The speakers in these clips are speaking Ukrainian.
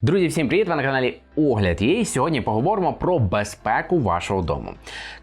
Друзі, всім привіт! Ви на каналі Огляд. І сьогодні поговоримо про безпеку вашого дому.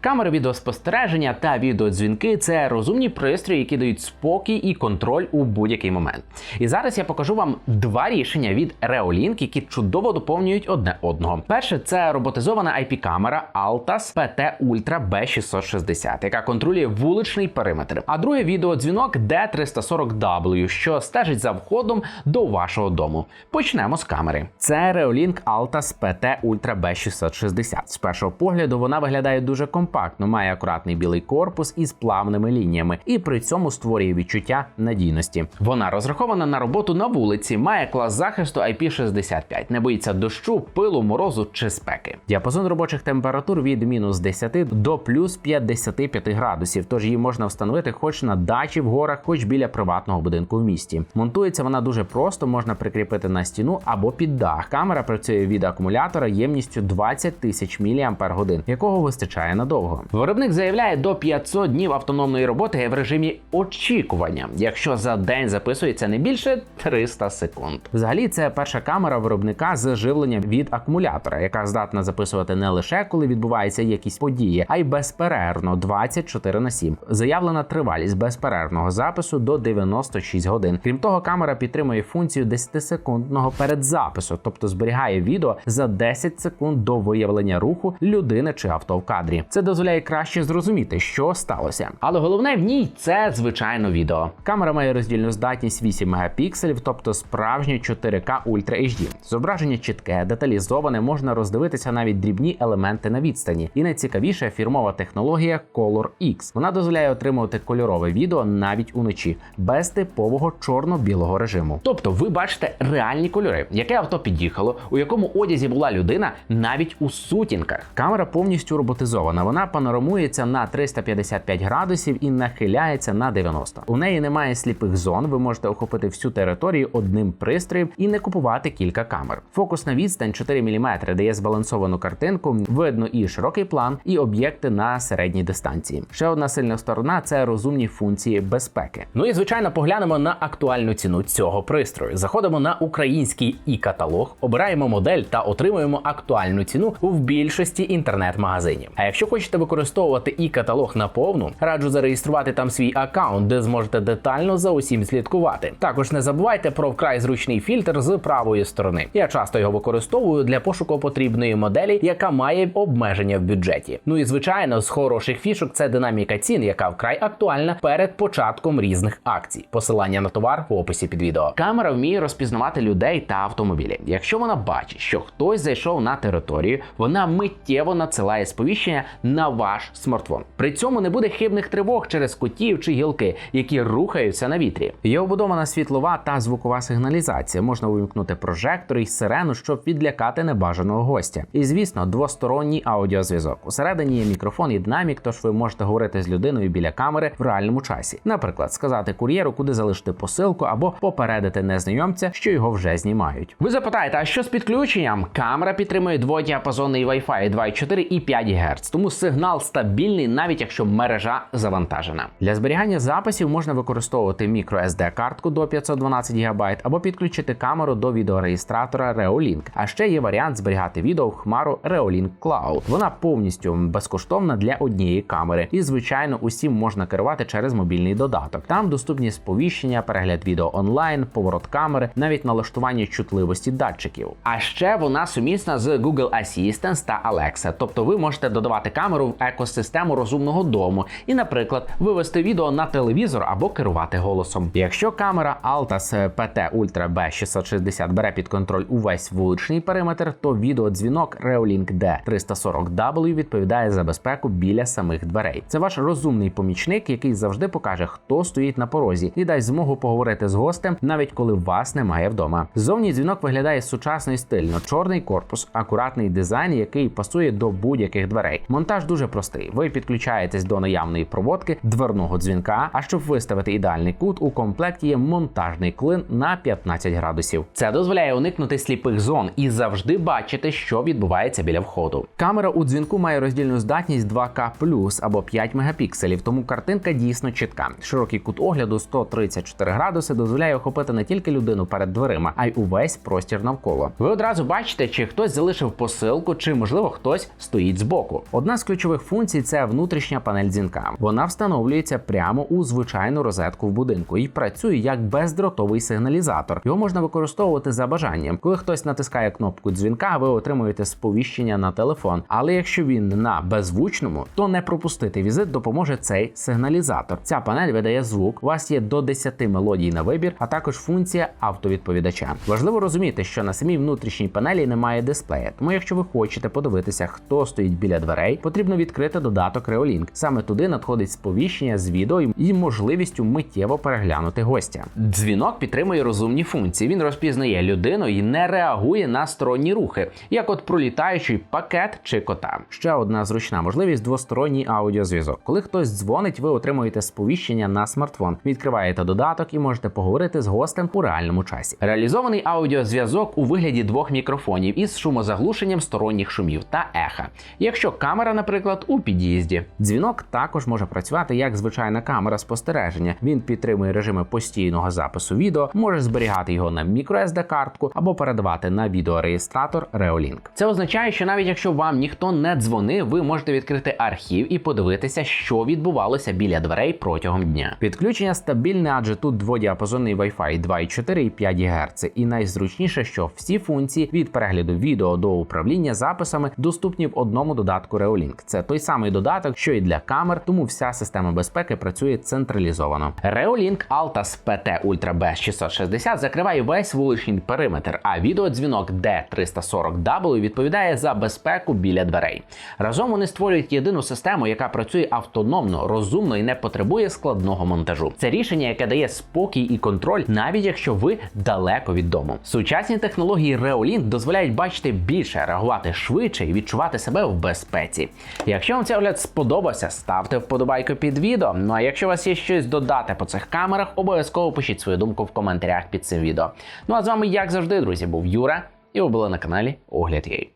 Камери відеоспостереження та відеодзвінки це розумні пристрої, які дають спокій і контроль у будь-який момент. І зараз я покажу вам два рішення від Reolink, які чудово доповнюють одне одного. Перше це роботизована IP-камера Altas PT Ultra B660, яка контролює вуличний периметр. А друге відеодзвінок D340W, що стежить за входом до вашого дому. Почнемо з камери. Це Reolink Altas PT Ultra B660. З першого погляду вона виглядає дуже компактно, має акуратний білий корпус із плавними лініями і при цьому створює відчуття надійності. Вона розрахована на роботу на вулиці, має клас захисту IP65, не боїться дощу, пилу, морозу чи спеки. Діапазон робочих температур від мінус 10 до плюс 55 градусів, тож її можна встановити хоч на дачі в горах, хоч біля приватного будинку в місті. Монтується вона дуже просто, можна прикріпити на стіну або під дах. Камера працює від акумулятора ємністю 20 тисяч мАч, якого вистачає надовго. Виробник заявляє до 500 днів автономної роботи в режимі очікування, якщо за день записується не більше 300 секунд. Взагалі, це перша камера виробника з живленням від акумулятора, яка здатна записувати не лише коли відбуваються якісь події, а й безперервно 24 на 7. Заявлена тривалість безперервного запису до 96 годин. Крім того, камера підтримує функцію 10-секундного передзапису, тобто зберігає відео за 10 секунд до виявлення руху людини чи авто в кадрі. Це дозволяє краще зрозуміти, що сталося. Але головне в ній це звичайно відео. Камера має роздільну здатність 8 мегапікселів, тобто справжнє 4К Ultra HD. Зображення чітке, деталізоване, можна роздивитися навіть дрібні елементи на відстані. І найцікавіше фірмова технологія Color X. Вона дозволяє отримувати кольорове відео навіть уночі, без типового чорно-білого режиму. Тобто, ви бачите реальні кольори, яке авто під'їхало, у якому одязі була людина навіть у сутінках. Камера повністю роботизована. Вона панорамується на 355 градусів і нахиляється на 90. У неї немає сліпих зон. Ви можете охопити всю територію одним пристроєм і не купувати кілька камер. Фокусна відстань 4 мм дає збалансовану картинку. Видно і широкий план, і об'єкти на середній дистанції. Ще одна сильна сторона це розумні функції безпеки. Ну і звичайно, поглянемо на актуальну ціну цього пристрою. Заходимо на український і каталог, обираємо модель та отримуємо актуальну ціну в більшості інтернет-магазинів. А якщо хочете використовувати і каталог наповну, раджу зареєструвати там свій аккаунт, де зможете детально за усім слідкувати. Також не забувайте про вкрай зручний фільтр з правої сторони. Я часто його використовую для пошуку потрібної моделі, яка має обмеження в бюджеті. Ну і звичайно, з хороших фішок це динаміка цін, яка вкрай актуальна перед початком різних акцій. Посилання на товар в описі під відео. Камера вміє розпізнавати людей та автомобілі. Якщо вона бачить, що хтось зайшов на територію, вона миттєво надсилає сповіщення на ваш смартфон. При цьому не буде хибних тривог через котів чи гілки, які рухаються на вітрі. Є обудована світлова та звукова сигналізація. Можна увімкнути прожектор і сирену, щоб відлякати небажаного гостя. І звісно, двосторонній аудіозв'язок. Усередині є мікрофон і динамік, тож ви можете говорити з людиною біля камери в реальному часі. Наприклад, сказати кур'єру, куди залишити посилку, або попередити незнайомця, що його вже знімають. Ви запитаєте, а що з підключенням? Камера підтримує дводіапазонний Wi-Fi 2,4 і 5 Гц, тому сигнал стабільний, навіть якщо мережа завантажена. Для зберігання записів можна використовувати microSD картку до 512 ГБ або підключити камеру до відеореєстратора Reolink. А ще є варіант зберігати відео в хмару Reolink Cloud. Вона повністю безкоштовна для однієї камери, і звичайно усім можна керувати через мобільний додаток. Там доступні сповіщення, перегляд відео онлайн, поворот камери, навіть налаштування чутливості датчиків. А ще вона сумісна з Google Assistant та Alexa, тобто ви можете додавати камеру в екосистему розумного дому і, наприклад, вивести відео на телевізор або керувати голосом. Якщо камера Altas PT Ultra B660 бере під контроль увесь вуличний периметр, то відеодзвінок Reolink D340W відповідає за безпеку біля самих дверей. Це ваш розумний помічник, який завжди покаже, хто стоїть на порозі, і дасть змогу поговорити з гостем, навіть коли вас немає вдома. Зовні дзвінок виглядає сучасно і стильно. Чорний Стильований корпус, акуратний дизайн, який пасує до будь-яких дверей. Монтаж дуже простий. Ви підключаєтесь до наявної проводки дверного дзвінка. А щоб виставити ідеальний кут, у комплекті є монтажний клин на 15 градусів. Це дозволяє уникнути сліпих зон і завжди бачити, що відбувається біля входу. Камера у дзвінку має роздільну здатність 2К або 5 мегапікселів, тому картинка дійсно чітка. Широкий кут огляду 134 градуси дозволяє охопити не тільки людину перед дверима, а й увесь простір навколо. Ви одразу бачите, чи хтось залишив посилку, чи можливо хтось стоїть збоку. Одна з ключових функцій це внутрішня панель дзвінка. Вона встановлюється прямо у звичайну розетку в будинку і працює як бездротовий сигналізатор. Його можна використовувати за бажанням. Коли хтось натискає кнопку дзвінка, ви отримуєте сповіщення на телефон. Але якщо він на беззвучному, то не пропустити візит допоможе цей сигналізатор. Ця панель видає звук. У вас є до 10 мелодій на вибір, а також функція автовідповідача. Важливо розуміти, що на самій внутрішній панелі немає дисплея. Тому, якщо ви хочете подивитися, хто стоїть біля дверей, потрібно відкрити додаток Reolink. Саме туди надходить сповіщення з відео і можливістю миттєво переглянути гостя. Дзвінок підтримує розумні функції. Він розпізнає людину і не реагує на сторонні рухи, як от пролітаючий пакет чи кота. Ще одна зручна можливість двосторонній аудіозв'язок. Коли хтось дзвонить, ви отримуєте сповіщення на смартфон, відкриваєте додаток і можете поговорити з гостем у реальному часі. Реалізований аудіозв'язок у вигляді двох мікрофонів із шумозаглушенням сторонніх шумів та еха. Якщо камера, наприклад, у під'їзді, дзвінок також може працювати як звичайна камера спостереження. Він підтримує режими постійного запису відео, може зберігати його на microSD картку або передавати на відеореєстратор Reolink. Це означає, що навіть якщо вам ніхто не дзвонив, ви можете відкрити архів і подивитися, що відбувалося біля дверей протягом дня. Підключення стабільне, адже тут дводіапазонний Wi-Fi 2,4 і 5 ГГц. І найзручніше, що всі функції від перегляду відео до управління записами доступні в одному додатку Reolink. Це той самий додаток, що і для камер, тому вся система безпеки працює централізовано. Reolink Altas PT Ultra B 660 закриває весь вуличний периметр, а відеодзвінок D340W відповідає за безпеку біля дверей. Разом вони створюють єдину систему, яка працює автономно, розумно і не потребує складного монтажу. Це рішення, яке дає спокій і контроль, навіть якщо ви далеко від дому. Сучасні технології Reolink дозволяють бачити більше, реагувати швидше і відчувати себе в безпеці. Якщо вам цей огляд сподобався, ставте вподобайку під відео. Ну а якщо у вас є щось додати по цих камерах, обов'язково пишіть свою думку в коментарях під цим відео. Ну а з вами, як завжди, друзі, був Юра, і ви були на каналі Огляд Єй.